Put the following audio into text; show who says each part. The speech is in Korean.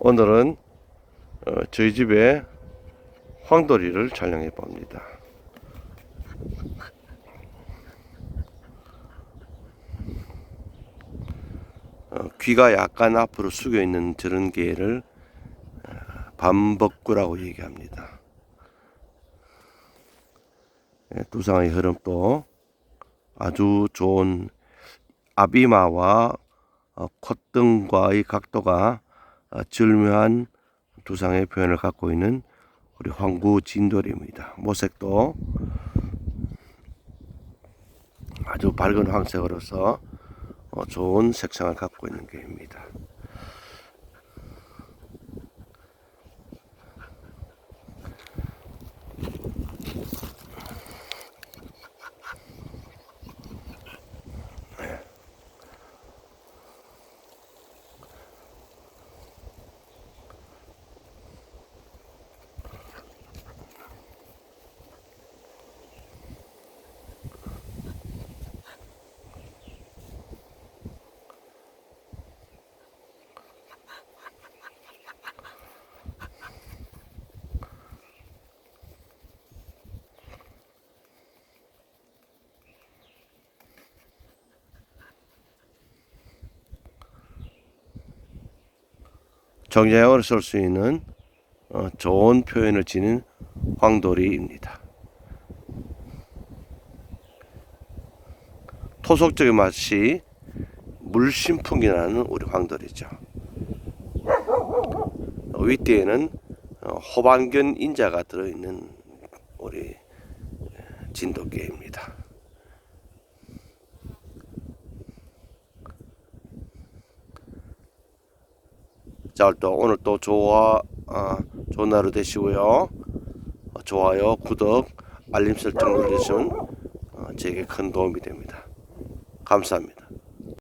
Speaker 1: 오늘은 어, 저희 집에 황돌이를 촬영해 봅니다. 어, 귀가 약간 앞으로 숙여 있는 저런 개를 어, 반벅구라고 얘기합니다. 예, 두상의 흐름도 아주 좋은 아비마와 어, 콧등과의 각도가 어, 절묘한 두상의 표현을 갖고 있는 우리 황구 진돌입니다. 모색도 아주 밝은 황색으로서 어, 좋은 색상을 갖고 있는 개입니다. 정자형으로 쓸수 있는 어, 좋은 표현을 지닌 황돌이입니다. 토속적인 맛이 물심풍이 나는 우리 황돌이죠. 어, 윗뒤에는 어, 호반견 인자가 들어있는 우리 진돗개입니다. 자, 또 오늘 또 좋아 어, 좋은 하루 되시고요. 어, 좋아요, 구독, 알림 설정 눌러주시면 어, 제게 큰 도움이 됩니다. 감사합니다.